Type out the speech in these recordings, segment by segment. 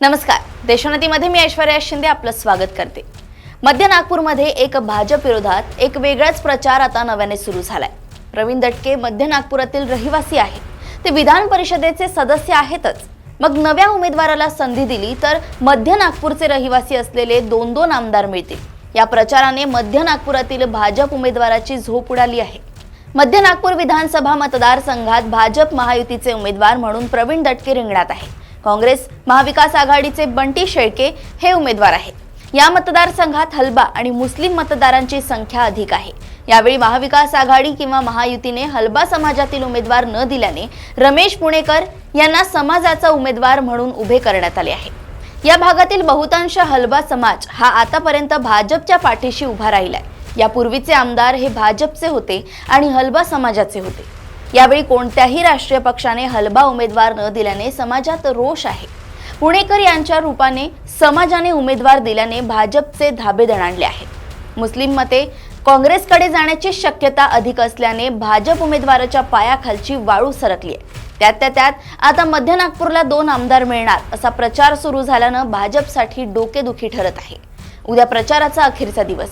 नमस्कार. देशोन्नतीमध्ये मी ऐश्वर्या शिंदे आपलं स्वागत करते. मध्य नागपूरमध्ये एक भाजप विरोधात एक वेगळाच प्रचार आता नव्याने सुरू झालाय. प्रवीण दटके मध्य नागपुरातील रहिवासी आहेत. ते विधान परिषदेचे सदस्य आहेतच. मग नव्या उमेदवाराला संधी दिली तर मध्य नागपूरचे रहिवासी असलेले दोन दोन आमदार मिळतील. या प्रचाराने मध्य नागपुरातील भाजप उमेदवाराची झोप उडाली आहे. मध्य नागपूर विधानसभा मतदारसंघात भाजप महायुतीचे उमेदवार म्हणून प्रवीण दटके रिंगणात आहे काँग्रेस महाविकास आघाडीचे बंटी शेळके हे उमेदवार आहेत. या मतदारसंघात हलबा आणि मुस्लिम मतदारांची संख्या अधिक आहे. यावेळी महाविकास आघाडी किंवा महायुतीने हलबा समाजातील उमेदवार न दिल्याने रमेश पुणेकर यांना समाजाचा उमेदवार म्हणून उभे करण्यात आले आहे. या भागातील बहुतांश हलबा समाज हा आतापर्यंत भाजपच्या पाठीशी उभा राहिलाय. यापूर्वीचे आमदार हे भाजपचे होते आणि हलबा समाजाचे होते. यावेळी कोणत्याही राष्ट्रीय पक्षाने हलबा उमेदवार न दिल्याने समाजात रोष आहे. पुणेकर यांच्या रूपाने समाजाने उमेदवार दिल्याने भाजपचे धाबे दणाणले आहेत. मुस्लिम मते काँग्रेसकडे जाण्याची शक्यता अधिक असल्याने भाजप उमेदवाराच्या पायाखालची वाळू सरकली आहे. त्यात त्या त्यात आता मध्य नागपूरला दोन आमदार मिळणार असा प्रचार सुरू झाल्यानं भाजपसाठी डोकेदुखी ठरत आहे. उद्या प्रचाराचा अखेरचा दिवस.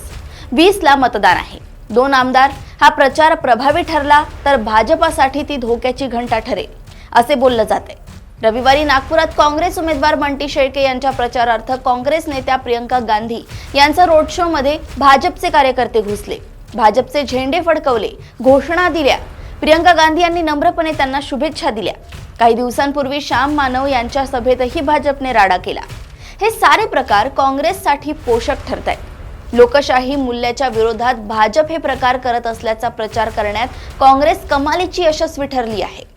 वीसला मतदान आहे. दोन आमदार हा प्रचार प्रभावी ठरला तर भाजपासाठी ती धोक्याची घंटा ठरेल असे बोललं जाते रविवारी नागपुरात काँग्रेस उमेदवार बंटी शेळके यांच्या प्रचारार्थ काँग्रेस नेत्या प्रियंका गांधी यांचा रोड शो मध्ये भाजपचे कार्यकर्ते घुसले. भाजपचे झेंडे फडकवले घोषणा दिल्या. प्रियंका गांधी यांनी नम्रपणे त्यांना शुभेच्छा दिल्या. काही दिवसांपूर्वी श्याम मानव यांच्या सभेतही भाजपने राडा केला. हे सारे प्रकार काँग्रेससाठी पोषक ठरत आहेत लोकशाही मूल्याच्या विरोधात भाजप हे प्रकार करत असल्याचा प्रचार करण्यात काँग्रेस कमालीची यशस्वी ठरली आहे.